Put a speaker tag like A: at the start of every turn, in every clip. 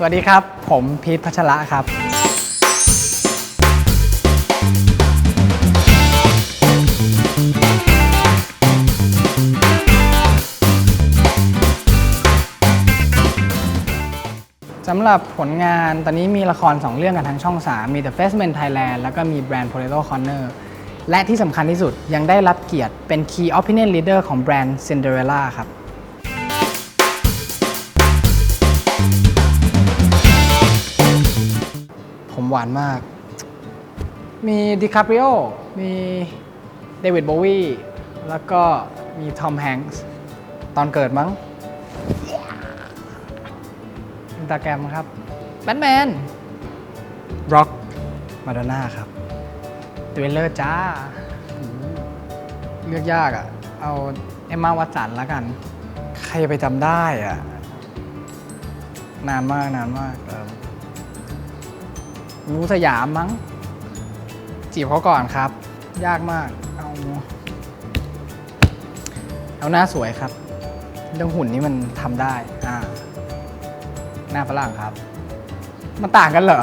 A: สวัสดีครับ ผมพีทพัชระครับ สำหรับผลงานตอนนี้มีละคร 2 เรื่องกันทางช่อง 3 มี The Face Man Thailand แล้วก็มี Brand Potato Corner และที่สำคัญที่สุดยังได้รับเกียรติเป็น Key Opinion Leader ของแบรนด์ Cinderella ครับ หวานมาก มีดิคาปริโอ มีเดวิดโบวีแล้วก็มีทอมแฮงค์ตอนเกิดมั้งอินตาแกรมครับแบทแมนร็อกมาดอน่าครับดเวเลอร์จ้า เลือกยากอะ่ะ เอาเอมมาวัตสันแล้วกัน ใครไปจำได้อะ่ะ นานมากนานมากเออ รู้สยามมั้ง จีบเขาก่อนครับ ยากมาก เอา เอาหน้าสวยครับเรื่องหุ่นนี่มันทำได้ อ่า หน้าฝรั่งครับ มันต่างกันเหรอ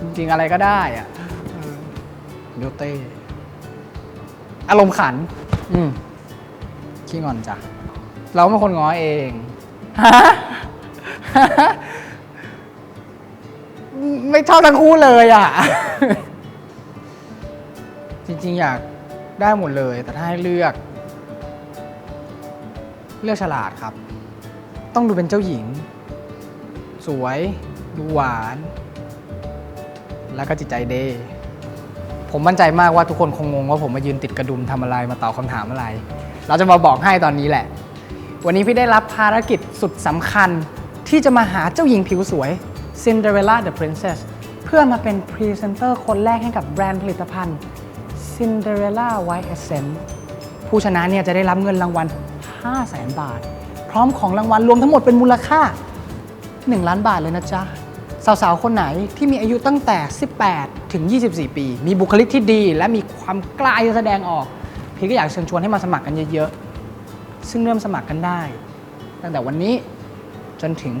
A: จริงๆอะไรก็ได้อะเออเบลเต้อารมณ์ขัน อืมขี้งอนจ้ะ เราเป็นคนง้อเอง ฮะ ไม่ชอบทั้งคู่เลยอะ จริงๆ อยากได้หมดเลย แต่ถ้าให้เลือก เลือกฉลาดครับ ต้องดูเป็นเจ้าหญิง สวย ดูหวาน แล้วก็จิตใจเดผมมั่นใจมากว่าทุกคนคงงงว่าผมมายืนติดกระดุมทำอะไรมาตอบคำถามอะไร เราจะมาบอกให้ตอนนี้แหละ วันนี้พี่ได้รับภารกิจสุดสำคัญที่จะมาหาเจ้าหญิงผิวสวย Cinderella the Princess เพื่อมาเป็นพรีเซนเตอร์คนแรกให้กับแบรนด์ผลิตภัณฑ์ Cinderella White Essence ผู้ชนะเนี่ยจะได้รับเงินรางวัล 500,000 บาท พร้อมของรางวัลรวมทั้งหมดเป็นมูลค่า 1 ล้านบาทเลยนะจ๊ะ สาวๆ คนไหนที่มีอายุตั้งแต่ 18 ถึง 24 ปี มีบุคลิกที่ดี และมีความกล้าที่แสดงออก พี่ก็อยากเชิญชวนให้มาสมัครกันเยอะๆ ซึ่งเริ่มสมัครกันได้ ตั้งแต่วันนี้จนถึง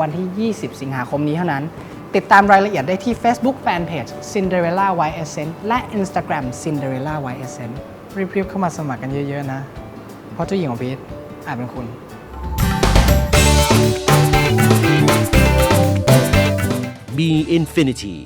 A: วันที่ 20 สิงหาคมนี้เท่านั้น ติดตามรายละเอียดได้ที่ Facebook Fanpage Cinderella Y Essence และ Instagram Cinderella Y Essence รีบๆเข้ามาสมัครกันเยอะๆนะ เพราะเจ้าหญิงของพีทอาจเป็นคุณ
B: B Infinity